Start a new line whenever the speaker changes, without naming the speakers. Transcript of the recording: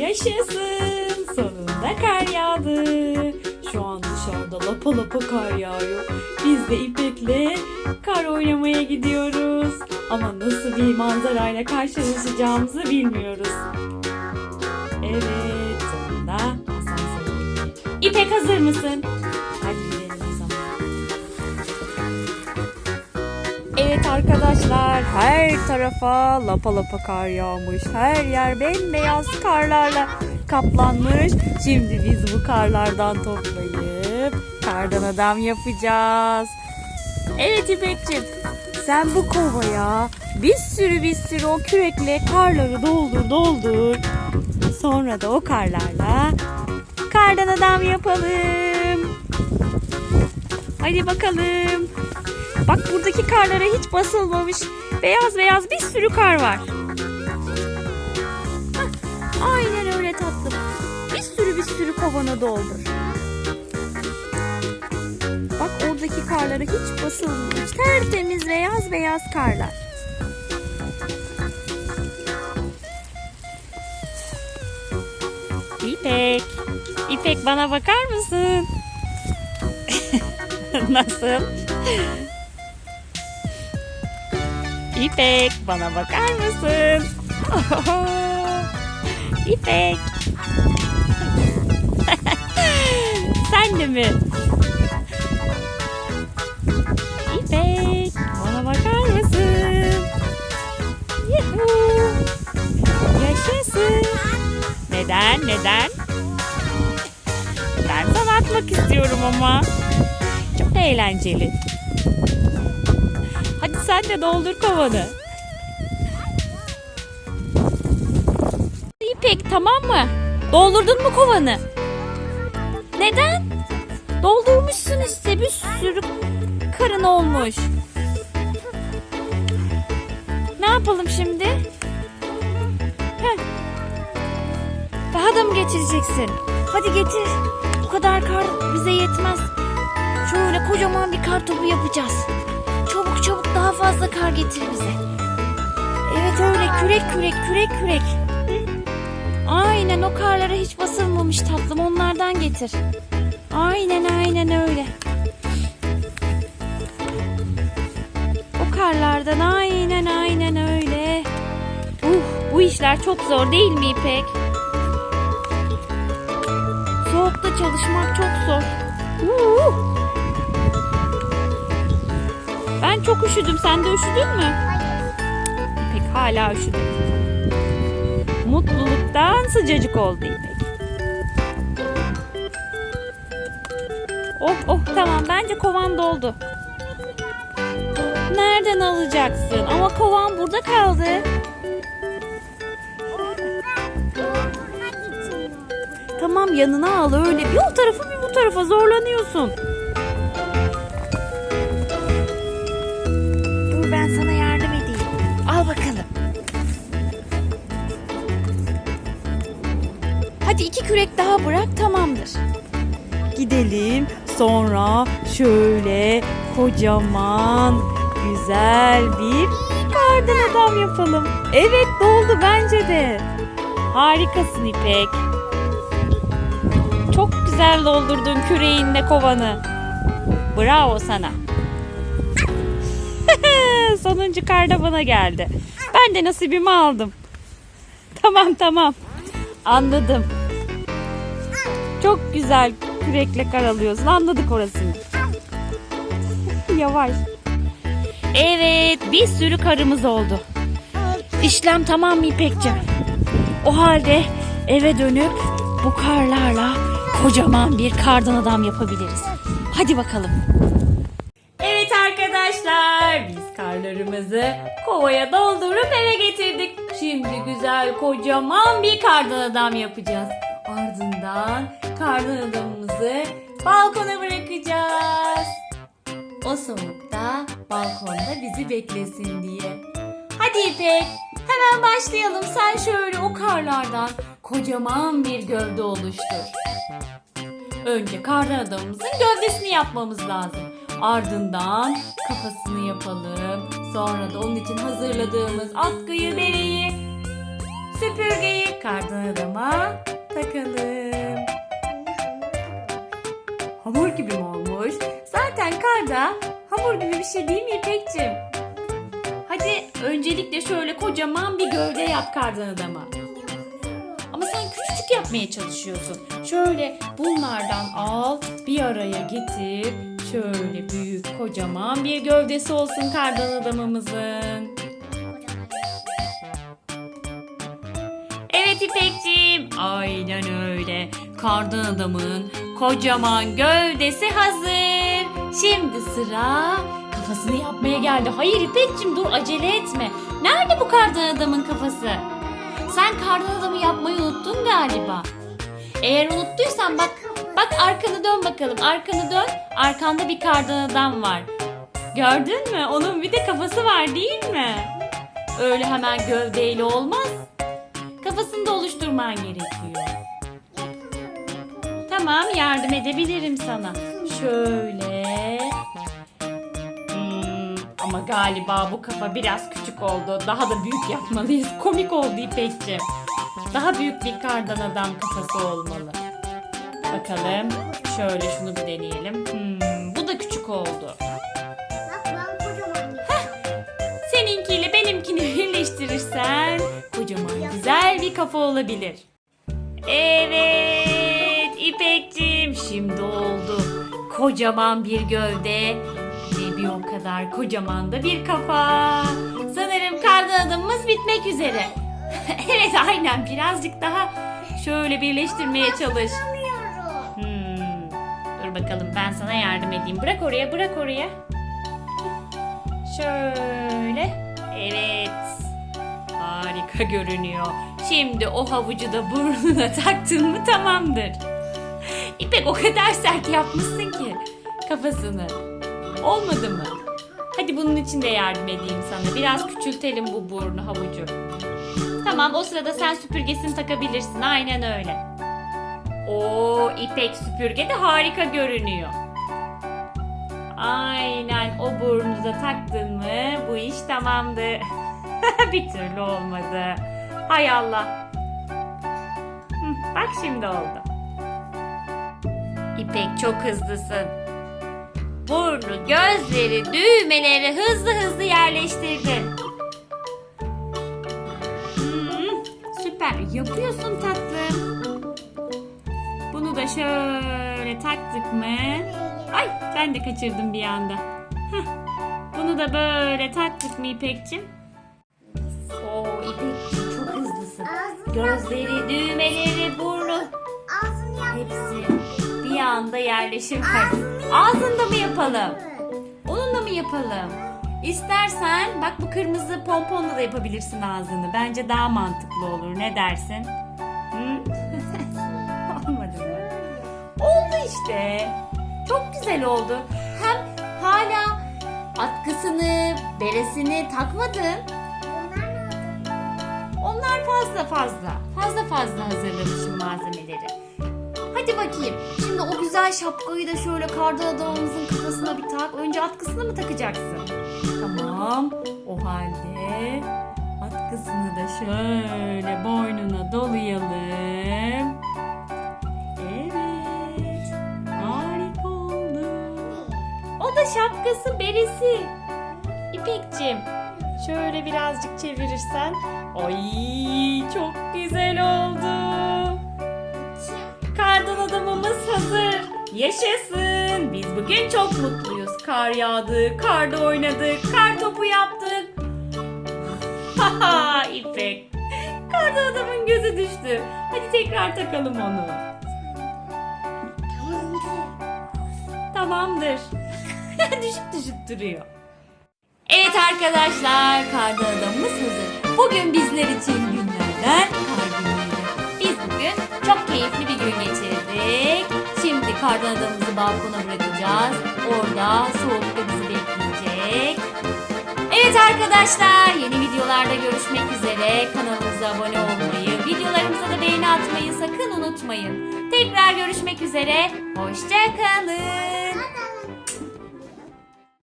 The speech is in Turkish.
Yaşasın. Sonunda kar yağdı. Şu an dışarıda lapa lapa kar yağıyor. Biz de İpek'le kar oynamaya gidiyoruz. Ama nasıl bir manzarayla karşılaşacağımızı bilmiyoruz. Evet, sonunda asansöre İpek hazır mısın? Evet arkadaşlar her tarafa lapa lapa kar yağmış. Her yer bembeyaz karlarla kaplanmış. Şimdi biz bu karlardan toplayıp kardan adam yapacağız. Evet İpek'ciğim sen bu kovaya bir sürü bir sürü o kürekle karları doldur doldur. Sonra da o karlarla kardan adam yapalım. Hadi bakalım. Bak buradaki karlara hiç basılmamış. Beyaz beyaz bir sürü kar var. Hah, aynen öyle tatlım. Bir sürü bir sürü kovana doldur. Bak oradaki karlara hiç basılmamış. Tertemiz beyaz beyaz karlar. İpek. İpek bana bakar mısın? Nasıl? İpek bana bakar mısın? İpek. Sen de mi? İpek bana bakar mısın? Yuhuu. Yaşasın. Neden? Neden? Ben sana atmak istiyorum ama. Çok eğlenceli. Sen de doldur kovanı. İpek tamam mı? Doldurdun mu kovanı? Neden? Doldurmuşsun işte bir sürü karın olmuş. Ne yapalım şimdi? Heh. Daha da mı getireceksin? Hadi getir. Bu kadar kar bize yetmez. Şöyle kocaman bir kar topu yapacağız. Çabuk daha fazla kar getir bize. Evet öyle kürek kürek kürek kürek. Aynen o karlara hiç basılmamış tatlım onlardan getir. Aynen aynen öyle. O karlardan aynen aynen öyle. Uh, bu işler çok zor değil mi İpek? Soğukta çalışmak çok zor. Uh. Çok üşüdüm. Sen de üşüdün mü? İpek hala üşüdü. Mutluluktan sıcacık oldu İpek. Oh oh tamam bence kovan doldu. Nereden alacaksın? Ama kovan burada kaldı. Tamam yanına al öyle. Bir o tarafa bir bu tarafa zorlanıyorsun. Daha bırak tamamdır. Gidelim sonra şöyle kocaman güzel bir kardan adam yapalım. Evet doldu bence de. Harikasın İpek. Çok güzel doldurdun küreğinle kovanı. Bravo sana. Sonuncu kar da bana geldi. Ben de nasibimi aldım. Tamam tamam. Anladım. Çok güzel kürekle kar alıyorsun. Anladık orasını. Yavaş. Evet bir sürü karımız oldu. İşlem tamam mı İpekciğim? O halde eve dönüp bu karlarla kocaman bir kardan adam yapabiliriz. Hadi bakalım. Evet arkadaşlar biz karlarımızı kovaya doldurup eve getirdik. Şimdi güzel kocaman bir kardan adam yapacağız. Ardından kardan adamımızı balkona bırakacağız. O soğukta balkonda bizi beklesin diye. Hadi İpek hemen başlayalım. Sen şöyle o karlardan kocaman bir gövde oluştur. Önce kardan adamımızın gövdesini yapmamız lazım. Ardından kafasını yapalım. Sonra da onun için hazırladığımız atkıyı, bereyi, süpürgeyi kardan adama takalım. Hamur gibi mi olmuş? Zaten karda hamur gibi bir şey değil mi İpek'cim? Hadi öncelikle şöyle kocaman bir gövde yap kardan adama. Ama sen küçücük yapmaya çalışıyorsun. Şöyle bunlardan al, bir araya getir. Şöyle büyük, kocaman bir gövdesi olsun kardan adamımızın. Aynen öyle. Kardan adamın kocaman gövdesi hazır. Şimdi sıra kafasını yapmaya geldi. Hayır İpekciğim dur acele etme. Nerede bu kardan adamın kafası? Sen kardan adamı yapmayı unuttun galiba. Eğer unuttuysan bak bak arkanı dön bakalım. Arkanı dön. Arkanda bir kardan adam var. Gördün mü? Onun bir de kafası var değil mi? Öyle hemen gövdeyle olmaz. Kafasını da oluşturman gerekiyor. Tamam yardım edebilirim sana. Şöyle. Hmm, ama galiba bu kafa biraz küçük oldu. Daha da büyük yapmalıyız. Komik oldu İpekciğim. Daha büyük bir kardan adam kafası olmalı. Bakalım. Şöyle şunu bir deneyelim. Hmm, bu da küçük oldu.
Kocaman
güzel bir kafa olabilir. Evet İpekciğim şimdi oldu. Kocaman bir gövde ve bir o kadar kocaman da bir kafa. Sanırım kardan adamımız bitmek üzere. evet aynen birazcık daha şöyle birleştirmeye çalış. Hmm. Dur bakalım ben sana yardım edeyim. Bırak oraya bırak oraya. Şöyle. Evet. Harika görünüyor. Şimdi o havucu da burnuna taktın mı tamamdır. İpek o kadar sert yapmışsın ki kafasını. Olmadı mı? Hadi bunun için de yardım edeyim sana. Biraz küçültelim bu burnu havucu. Tamam o sırada sen süpürgesini takabilirsin. Aynen öyle. O İpek süpürge de harika görünüyor. Aynen o burnu da taktın mı bu iş tamamdı. bir türlü olmadı. Hay Allah. Bak şimdi oldu. İpek çok hızlısın. Burnu, gözleri, düğmeleri hızlı hızlı yerleştirdin. Hmm, süper yapıyorsun tatlım. Bunu da şöyle taktık mı? Ay ben de kaçırdım bir anda. Heh. Bunu da böyle taktık mı İpek'cim?
Ağzını
Gözleri, düğmeleri, burnu hepsi bir anda yerleşiver. Ağzında mı yapalım? Onunla mı yapalım? İstersen bak bu kırmızı pomponla da yapabilirsin ağzını. Bence daha mantıklı olur. Ne dersin? Hı? Olmadı mı? Oldu işte. Çok güzel oldu. Hem hala atkısını, beresini takmadın. Fazla fazla. Fazla fazla hazırlamışım malzemeleri. Hadi bakayım. Şimdi o güzel şapkayı da şöyle kardan adamımızın kafasına bir tak. Önce atkısını mı takacaksın? Tamam. O halde atkısını da şöyle boynuna dolayalım. Evet. Harika oldu. O da şapkası beresi. İpekçim. Şöyle birazcık çevirirsen. Ay çok güzel oldu. Kardan adamımız hazır. Yaşasın. Biz bugün çok mutluyuz. Kar yağdı, karda oynadık, kar topu yaptık. Haha İpek. Kardan adamın gözü düştü. Hadi tekrar takalım onu. Tamamdır. düşüp düşüp duruyor. Evet arkadaşlar, kardan adamımız hazır. Bugün bizler için günlerden kar günüydü. Biz bugün çok keyifli bir gün geçirdik. Şimdi kardan adamımızı balkona bırakacağız. Orada soğukta bizi bekleyecek. Evet arkadaşlar, yeni videolarda görüşmek üzere. Kanalımıza abone olmayı, videolarımıza da beğeni atmayı sakın unutmayın. Tekrar görüşmek üzere. Hoşçakalın.